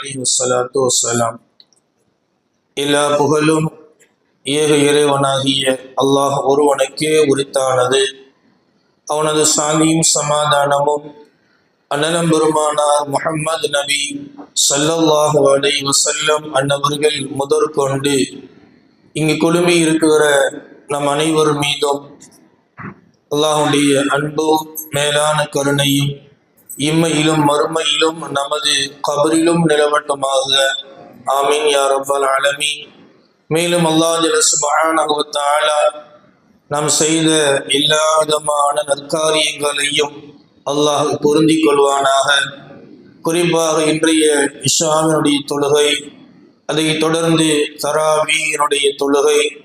அலிஹலாத்து வசலாம் எல்லா புகழும் ஏக இறைவனாகிய அல்லாஹ் ஒருவனுக்கே உரித்தானது. அவனது சாந்தியும் சமாதானமும் அண்ணலம் பெருமானார் முகம்மது நபி ஸல்லல்லாஹு அலை வசல்லம் அன்னவர்கள் முதற் கொண்டு இங்கு குழுமி இருக்கிற நம் அனைவர் மீதும் அல்லாஹுடைய அன்பும் மேலான கருணையும் இம்மையிலும் மறுமையிலும் நமது கபரிலும் நிலவட்டுமாக. ஆமீன் யா ரப்பல் ஆலமீன். மேலும் அல்லாஹ் ஜல்ல நாம் செய்த எல்லா விதமான நற்காரியங்களையும் அல்லாஹ் பொருந்தி கொள்வானாக. குறிப்பாக இன்றைய இஷாவினுடைய தொழுகை அதை தொடர்ந்து தராவியினுடைய தொழுகை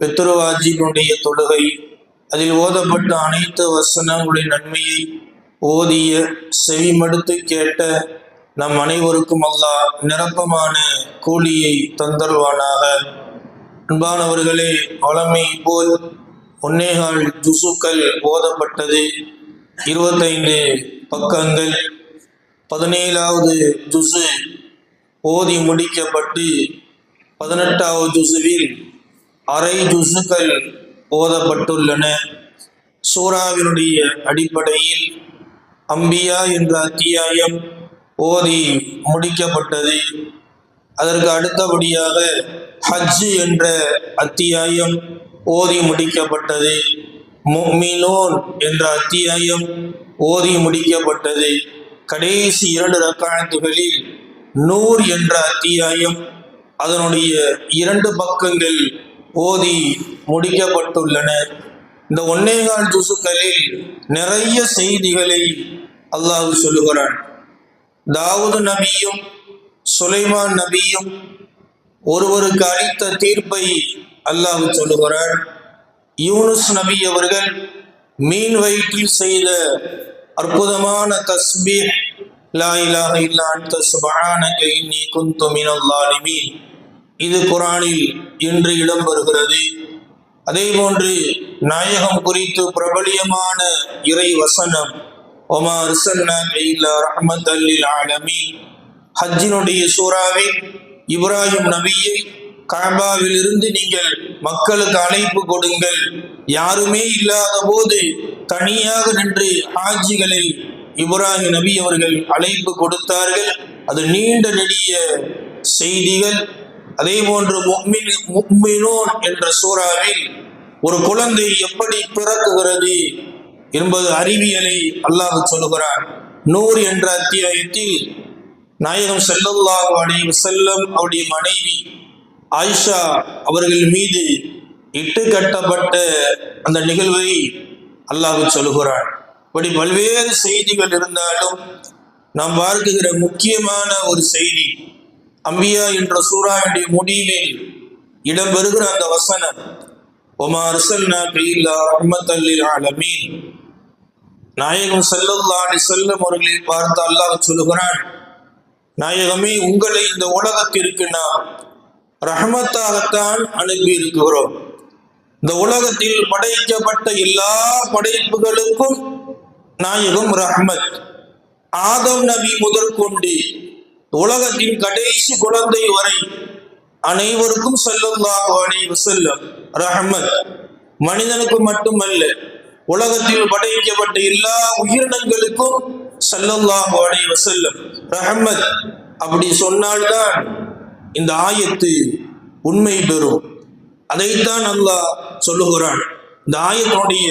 பெத்ருவாஜினுடைய தொழுகை அதில் ஓதப்பட்ட அனைத்து வசனங்களுடைய நன்மையை ஓதிய செவிமடுத்து கேட்ட நம் அனைவருக்கும் அல்லாஹ் நிரப்பமான கூலியை தந்தருவானாக அன்பானவர்களே வளமை போல் ஒன்னேகால் ஜுசுக்கள் ஓதப்பட்டது. இருபத்தைந்து பக்கங்கள். பதினேழாவது ஜுசு ஓதி முடிக்கப்பட்டு பதினெட்டாவது ஜுசுவில் அரை ஜுசுக்கள் ஓதப்பட்டுள்ளன. சூறாவினுடைய அடிப்படையில் அம்பியா என்ற அத்தியாயம் ஓதி முடிக்கப்பட்டது. அதற்கு அடுத்தபடியாக ஹஜ் என்ற அத்தியாயம் ஓதி முடிக்கப்பட்டது. முஃமினூன் என்ற அத்தியாயம் ஓதி முடிக்கப்பட்டது. கடைசி இரண்டு ரக்காயத்துகளில் நூர் என்ற அத்தியாயம் அதனுடைய இரண்டு பக்கங்கள் ஓதி முடிக்கப்பட்டுள்ளன. இந்த ஒன்னேகால் துசுக்களில் நிறைய செய்திகளை அல்லாஹு சொல்லுகிறான். தாவூது நபியும் சுலைமான் நபியும் ஒருவருக்கு அளித்த தீர்ப்பை அல்லாஹு சொல்லுகிறான். யூனுஸ் நபி அவர்கள் மீன் வயிற்றில் செய்த அற்புதமான தஸ்பீர் லா இலாஹ இல்லா அன்த இன்னி குன்து இது குரானில் இன்று இடம்பெறுகிறது. அதே போன்று நாயகம் குறித்து பிரபலியமான இறை வசனம் ஒமா அர்சல்னாக இல்லா ரஹ்மத்தல் ஹஜ்ஜினுடைய சூறாவில் இப்ராஹிம் நபியை காபாவில் இருந்து நீங்கள் மக்களுக்கு அழைப்பு கொடுங்கள். யாருமே இல்லாத போது தனியாக நின்று ஹாஜிகளை இப்ராஹிம் நபி அவர்கள் அழைப்பு கொடுத்தார்கள். அது நீண்ட நெடிய செய்திகள். அதே போன்று முஃமின் என்ற சூறாவில் ஒரு குழந்தை எப்படி பிறக்குகிறது என்பது அறிவியலை அல்லாஹ் சொல்லுகிறான். நூறு என்ற அத்தியாயத்தில் நாயகம் ஸல்லல்லாஹு அலைஹி செல்லம் அவருடைய மனைவி ஆயிஷா அவர்கள் மீது இட்டு கட்டப்பட்ட அந்த நிகழ்வை அல்லாஹ் சொல்லுகிறான். இப்படி பல்வேறு செய்திகள் இருந்தாலும் நாம் பார்க்குகிற முக்கியமான ஒரு செய்தி அம்பியா என்ற சூறாவுடைய முடிவில் இடம்பெறுகிற அந்த வசனம் ஒமார் அலமீன் இல்லா நாயகம் ஸல்லல்லாஹு செல்லும் அவர்களை பார்த்து அல்லாஹ் சொல்லுகிறான் நாயகமே உங்களை இந்த உலகத்திற்கு நாம் ரஹமத்தாகத்தான் அனுப்பி இருக்கிறோம் இந்த உலகத்தில் படைக்கப்பட்ட எல்லா படைப்புகளுக்கும் நாயகம் ரஹ்மத். ஆதம் நபி முதற்கொண்டு உலகத்தின் கடைசி குழந்தை வரை அனைவருக்கும் ஸல்லல்லாஹு அலைஹி வஸல்லம். ரஹமத். மனிதனுக்கு மட்டுமல்ல உலகத்தில் படைக்கப்பட்ட எல்லா உயிரினங்களுக்கும் ஸல்லல்லாஹு அலைஹி வஸல்லம். ரஹமத். அப்படி சொன்னால்தான் இந்த ஆயத்து உண்மை பெறும். அதைத்தான் அல்லாஹ் சொல்லுகிறான். இந்த ஆயத்தினுடைய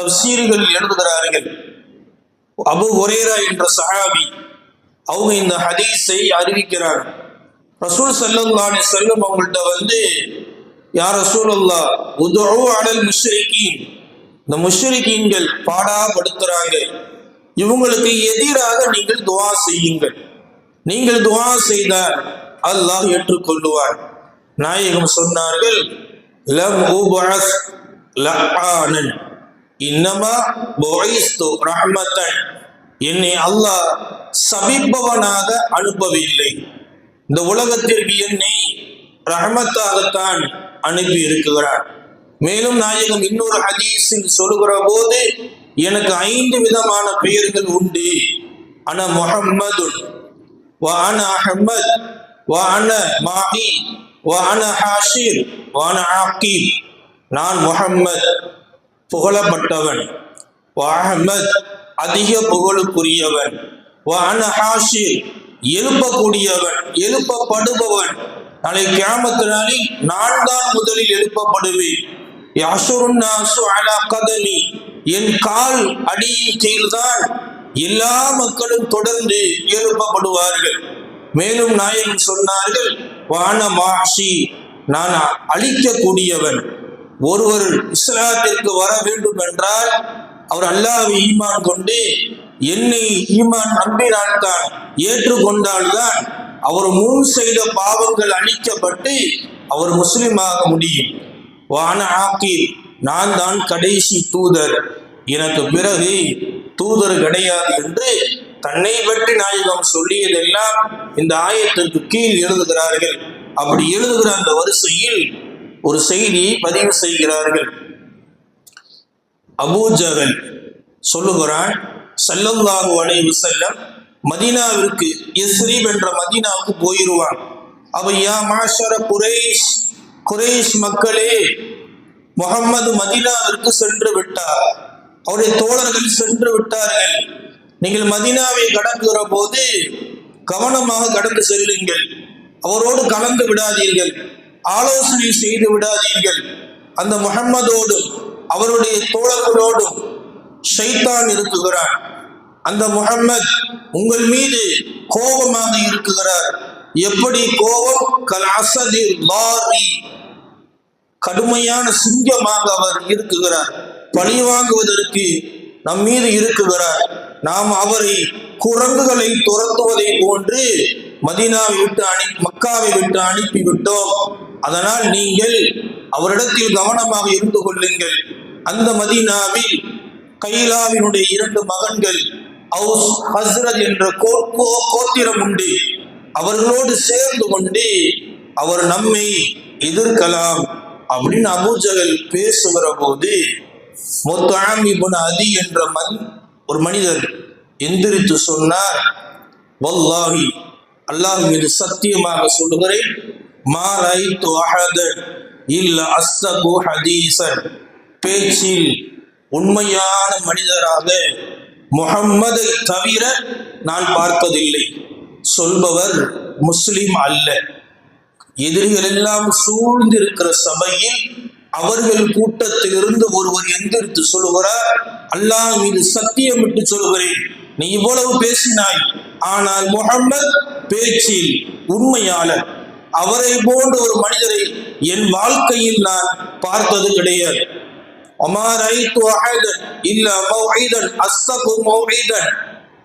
தப்சீர்கள் எழுதுகிறார்கள். அபு ஒரேரா என்ற சஹாபி அவங்க இந்த ஹதீஸை அறிவிக்கிறாங்க. ரசூல் ஸல்லல்லாஹு செல்லும் அவங்கள்ட்ட வந்து யார் ரசூலுல்லாஹ் உதுஉ அடல் முஷ்ரிகீன். இந்த முஷ்ரிகீன்கள் பாடாப்படுத்துறாங்க. இவங்களுக்கு எதிராக நீங்கள் துவா செய்யுங்கள். நீங்கள் துவா செய்தால் அல்லாஹ் ஏற்றுக்கொள்ளுவார். நாயகம் சொன்னார்கள் லம் உபஅஸ் லஆனன் இன்னமா புஇஸ்து ரஹ்மத்தன். என்னை அல்லாஹ் சபிப்பவனாக அனுப்பவில்லை. இந்த உலகத்திற்கு என்னை ரஹமத்தாகத்தான் அனுப்பி இருக்கிறார் மேலும் நாயகம் இன்னொரு ஹதீஸில் சொல்லுகிற போது எனக்கு ஐந்து விதமான பெயர்கள் உண்டு. அன முஹம்மது வான அஹமத் வான மாஹி வான ஹாஷிர் வான ஆக்கீப் நான் முஹம்மத் புகழப்பட்டவன். அஹமத் அதிக புகழுக்குரியவன். எழுப்பக்கூடியவன் எழுப்பப்படுபவன். நாளை கியாமத்து நாளில் நான் தான் முதலில் எழுப்பப்படுவேன். என் கால் அடியின் கீழ்தான் எல்லா மக்களும் தொடர்ந்து எழுப்பப்படுவார்கள். மேலும் நாயகன் சொன்னார்கள் வான மாஷி நான் அழிக்கக்கூடியவன். ஒருவர் இஸ்லாத்திற்கு வர வேண்டும் என்றால் அவர் அல்லாவை ஈமான் கொண்டு என்னை ஈமான் நம்பினால்தான் ஏற்றுக்கொண்டால்தான் அவர் முன் செய்த பாவங்கள் அழிக்கப்பட்டு அவர் முஸ்லிமாக முடியும். வான ஆக்கீர் நான் தான் கடைசி தூதர். எனக்கு பிறகு தூதர் கிடையாது என்று தன்னை பற்றி நாயகம் சொல்லியதெல்லாம் இந்த ஆயத்திற்கு கீழ் எழுதுகிறார்கள். அப்படி எழுதுகிற அந்த வரிசையில் ஒரு செய்தியை பதிவு செய்கிறார்கள். அபூஜகல் சொல்லுகிறான் சல்லல்லாஹு அலைஹி செல்லம் மதீனாவிற்கு எஸ்ரீப் என்ற மதீனாவுக்கு போயிருவான். அவ யா மாஷர குரேஷ் குரேஷ் மக்களே முகம்மது மதீனாவிற்கு சென்று விட்டார். அவருடைய தோழர்கள் சென்று விட்டார்கள். நீங்கள் மதீனாவை கடக்குகிற போது கவனமாக கடந்து செல்லுங்கள். அவரோடு கலந்து விடாதீர்கள். ஆலோசனை செய்து விடாதீர்கள். அந்த முகம்மதோடு அவருடைய தோழர்களோடும் ஷைத்தான் இருக்குகிறான் அந்த முகம்மது உங்கள் மீது கோபமாக இருக்குகிறார். எப்படி கோபம்? கல் அசதி லாரி. கடுமையான சிங்கமாக அவர் இருக்குகிறார். பழி வாங்குவதற்கு நம் மீது இருக்குகிறார். நாம் அவரை குரங்குகளை துரத்துவதை போன்று மதீனாவை விட்டு அனு மக்காவை விட்டு அனுப்பி விட்டோம் அதனால் நீங்கள் அவரிடத்தில் கவனமாக இருந்து கொள்ளுங்கள். அந்த மதீனாவில் கைலாவினுடைய இரண்டு மகன்கள் அவுஸ் ஹஸ்ரத் என்ற கோ- கோ- கோத்திரம் உண்டு. அவர்களோடு சேர்ந்து கொண்டு அவர் நம்மை எதிர்க்கலாம் அப்படின்னு அபூஜகல் பேசுகிற போது முத்தாமிபுன் அதி என்ற மன் ஒரு மனிதர் எந்திரித்து சொன்னார் வல்லாஹி அல்லாஹ் மீது சத்தியமாக சொல்லுகிறேன் மா ரைத்து அஹதன் இல்ல அஸ்தகு ஹதீசன். பேச்சில் உண்மையான மனிதராக முகம்மதை தவிர நான் பார்ப்பதில்லை. சொல்பவர் முஸ்லிம் அல்ல. எதிரிகள் எல்லாம் சூழ்ந்திருக்கிற சபையில் அவர்கள் கூட்டத்திலிருந்து ஒருவர் எந்திரித்து சொல்லுகிறார் அல்லாஹ் மீது சத்தியம் விட்டு சொல்கிறேன் நீ இவ்வளவு பேசினாய். ஆனால் முகம்மது பேச்சில் உண்மையாளர். அவரை போன்ற ஒரு மனிதரை என் வாழ்க்கையில் நான் பார்த்தது கிடையாது.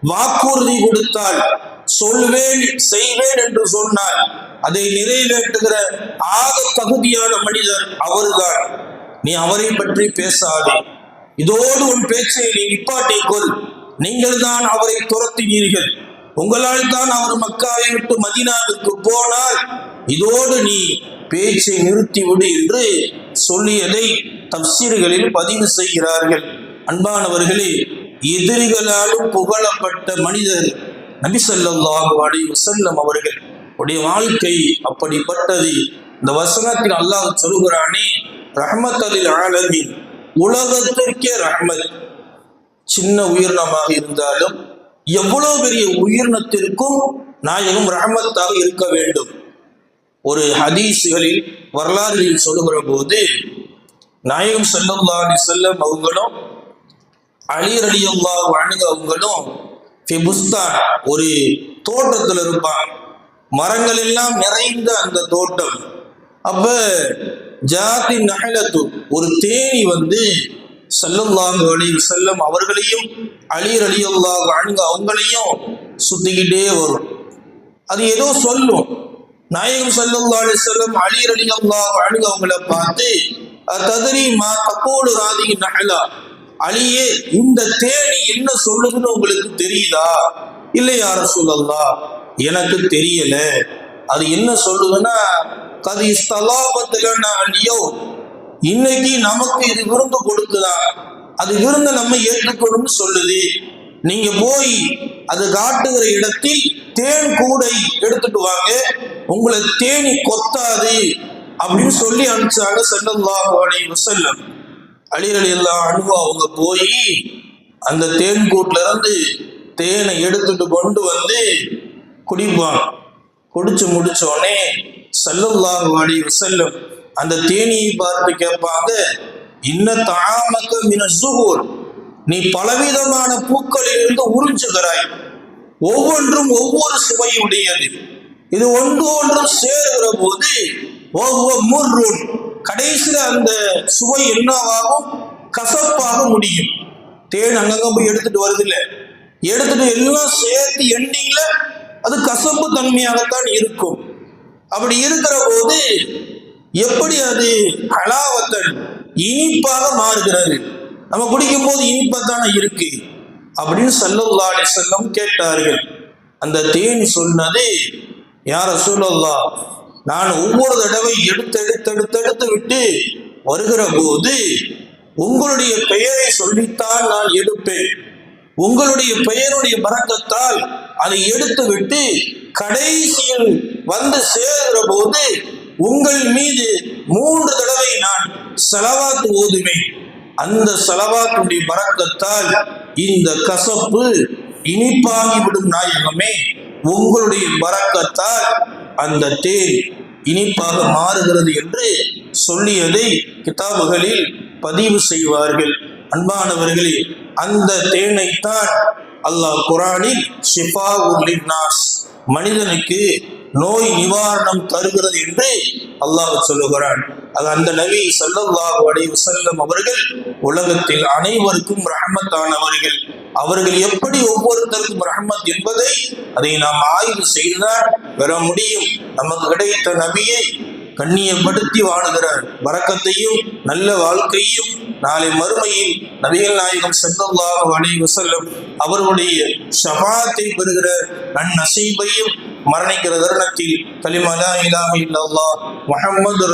வாக்குறுதி கொடுத்தால் சொல்வேன் செய்வேன் என்று சொன்னால் அதை நிறைவேற்றுகிற ஆக தகுதியான மனிதர் அவர்தான். நீ அவரை பற்றி பேசாதே. இதோடு உன் பேச்சை நீ நிப்பாட்டிக் கொள். நீங்கள் தான் அவரை துரத்தினீர்கள். உங்களால் தான் அவர் மக்காவை விட்டு மதினாவுக்கு போனால் இதோடு நீ பேச்சை நிறுத்திவிடு என்று சொல்லியதை தப்சீர்களில் பதிவு செய்கிறார்கள். அன்பானவர்களே எதிரிகளாலும் புகழப்பட்ட மனிதர் நபி ஸல்லல்லாஹு அலைஹி அவர்கள். உடைய வாழ்க்கை அப்படிப்பட்டது. இந்த வசனத்தில் அல்லாஹ் சொல்கிறானே ரஹ்மத்தலில் ஆலமின். உலகத்திற்கே ரஹமத். சின்ன உயிரினமாக இருந்தாலும் எவ்வளவு பெரிய உயிரினத்திற்கும் நாயகம் ரஹமத்தாக இருக்க வேண்டும். ஒரு ஹதீஸ்களில் வரலாறுகளில் சொல்லுகிற போது நாயகம் ஸல்லல்லாஹு அலைஹி செல்லம் அவங்களும் அலி ரலியல்லாஹு அன்ஹு அவங்களும் பிபுஸ்தான் ஒரு தோட்டத்தில் இருப்பான் மரங்கள் எல்லாம் நிறைந்த அந்த தோட்டம். அப்ப ஜாதி நகலத்து ஒரு தேனி வந்து ஸல்லல்லாஹு அலி செல்லம் அவர்களையும் அலி ரலியல்லாஹு அன்ஹு அவங்களையும் சுத்திக்கிட்டே வரும். அது ஏதோ சொல்லும். நாயகம் ஸல்லல்லாஹு செல்லம் வஸல்லம் அலி ரலியல்லாஹு அன்ஹு அவங்கள பார்த்து ததரி மா தப்போடு ராதி நஹலா? அலியே இந்த தேனி என்ன சொல்லுதுன்னு உங்களுக்கு தெரியுதா? இல்லை யார சொல்லலாம் எனக்கு தெரியல. அது என்ன சொல்லுதுன்னா கது இஸ்தலாபத்துல அலியோ இன்னைக்கு நமக்கு இது விருந்து கொடுக்குதா அது விருந்த நம்ம ஏற்றுக்கணும்னு சொல்லுது. நீங்க போய் அது காட்டுகிற இடத்தில் தேன் கூடை எடுத்துட்டு வாங்க. உங்களை தேனி கொத்தாது அப்படின்னு சொல்லி அனுப்பிச்சாங்க ஸல்லல்லாஹு அலைஹி வஸல்லம். அலிரலி எல்லாம் அனுபவம் அவங்க போய் அந்த தேன் கூட்டில இருந்து தேனை எடுத்துட்டு கொண்டு வந்து குடிப்பான் குடிச்சு முடிச்சோடனே செல்லல்லாஹு ஸல்லல்லாஹு அலைஹி வஸல்லம் அந்த தேனியை பார்த்து கேட்பாங்க இன்ன தாமக்க மின சுகூர் நீ பலவிதமான பூக்களிலிருந்து உறிஞ்சுகிறாய். ஒவ்வொன்றும் ஒவ்வொரு சுவையுடையது. இது ஒன்று ஒன்றும் சேருகிற போது ஒவ்வொரு கடைசியில் அந்த சுவை என்னவாகும்? கசப்பாக முடியும். தேன் அங்கங்க போய் எடுத்துட்டு வருது எடுத்துட்டு எல்லாம் சேர்த்து எண்டிங்ல அது கசப்பு தன்மையாகத்தான் இருக்கும். அப்படி இருக்கிற போது எப்படி அது ஹலாவத்தன் இனிப்பாக மாறுகிறது? நம்ம குடிக்கும் போது இனிப்பாத்தானே இருக்கு? அப்படின்னு சல்லல்லா செல்லம் கேட்டார்கள். அந்த தேன் சொன்னது யார சொல்லல்லா நான் ஒவ்வொரு தடவை எடுத்து எடுத்து எடுத்து எடுத்து விட்டு வருகிற போது உங்களுடைய பெயரை சொல்லித்தான் நான் எடுப்பேன். உங்களுடைய பெயருடைய பறக்கத்தால் அதை எடுத்து விட்டு கடைசியில் வந்து சேர்கிற போது உங்கள் மீது மூன்று தடவை நான் செலவாத்து ஓதுவேன். அந்த செலவாத்துடைய பறக்கத்தால் இந்த கசப்பு இனிப்பாகிவிடும் நாயகமே. உங்களுடைய பறக்கத்தால் அந்த தேன் இனிப்பாக மாறுகிறது என்று சொல்லியதை கிதாபுகளில் பதிவு செய்வார்கள். அன்பானவர்களே அந்த தேனைத்தான் அல்லாஹ் குரானில் ஷிஃபா நாஸ் மனிதனுக்கு நோய் நிவாரணம் தருகிறது என்று அல்லாஹ் சொல்லுகிறான். அது அந்த நபி ஸல்லல்லாஹு அலைஹி வஸல்லம் அவர்கள் உலகத்தில் அனைவருக்கும் ரஹமத்தானவர்கள். அவர்கள் எப்படி ஒவ்வொருத்தருக்கும் ரஹமத் என்பதை அதை நாம் ஆய்வு செய்துதான் பெற முடியும். நமக்கு கிடைத்த நபியை கண்ணியப்படுத்தி வாழுகிறார். வரக்கத்தையும் நல்ல வாழ்க்கையும் நாளை மறுமையில் நபிகள் நாயகம் ஸல்லல்லாஹு அலைஹி வஸல்லம் அவர்களுடைய ஷஃபாத்தை பெறுகிற நன்னசீபையும் மரணிக்கிற தருணத்தில் கலிமா லா இலாஹ முஹம்மது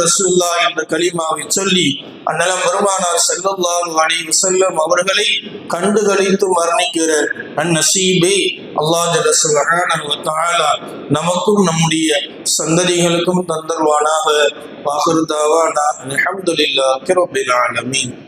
என்ற கலிமாவை சொல்லி அந்நலம் பெருமானார் ஸல்லல்லாஹு அலைஹி வஸல்லம் அவர்களை கண்டுகளித்து மரணிக்கிற நன்னசீபை அல்லாஹ் நமக்கும் நம்முடைய சந்ததிகளுக்கும் தந்தருவானாக. வாஹிரு நான் அலமதுல்லா ரப்பில் ஆலமீன்.